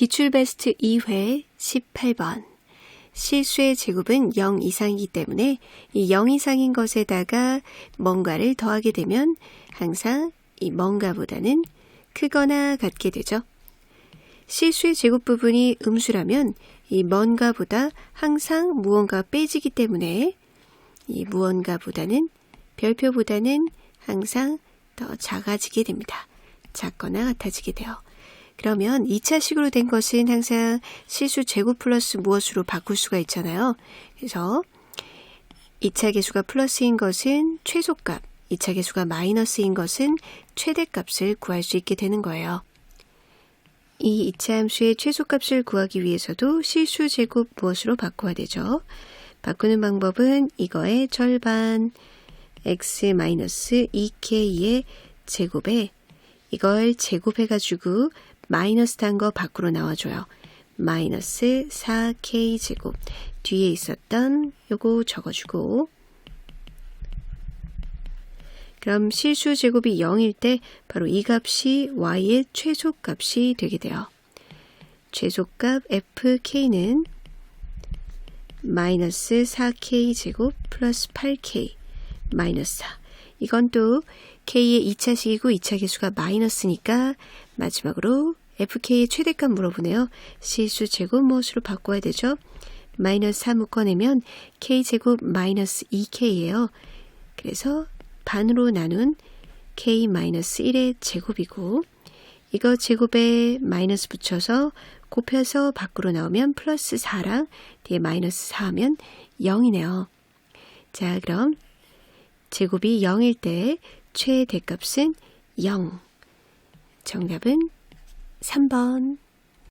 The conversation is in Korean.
기출 베스트 2회 18번. 실수의 제곱은 0 이상이기 때문에 이 0 이상인 것에다가 뭔가를 더하게 되면 항상 이 뭔가보다는 크거나 같게 되죠. 실수의 제곱 부분이 음수라면 이 뭔가보다 항상 무언가 빼지기 때문에 이 무언가보다는 별표보다는 항상 더 작아지게 됩니다. 작거나 같아지게 돼요. 그러면 2차식으로 된 것은 항상 실수 제곱 플러스 무엇으로 바꿀 수가 있잖아요. 그래서 2차 계수가 플러스인 것은 최소값, 2차 계수가 마이너스인 것은 최대값을 구할 수 있게 되는 거예요. 이 2차 함수의 최소값을 구하기 위해서도 실수 제곱 무엇으로 바꿔야 되죠? 바꾸는 방법은 이거의 절반 x-2k의 제곱에 이걸 제곱해가지고 마이너스 단 거 밖으로 나와줘요. 마이너스 4k 제곱 뒤에 있었던 요거 적어주고 그럼 실수 제곱이 0일 때 바로 이 값이 y의 최소값이 되게 돼요. 최소값 fk는 마이너스 4k 제곱 플러스 8k 마이너스 4 이건 또 k의 2차식이고 2차 계수가 마이너스니까 마지막으로 fk의 최대값 물어보네요. 실수 제곱 무엇으로 바꿔야 되죠? 마이너스 3 묶어내면 k제곱 마이너스 2k예요. 그래서 반으로 나눈 k 마이너스 1의 제곱이고 이거 제곱에 마이너스 붙여서 곱해서 밖으로 나오면 플러스 4랑 뒤에 마이너스 4 하면 0이네요. 자 그럼 제곱이 0일 때 최대값은 0. 정답은 3번.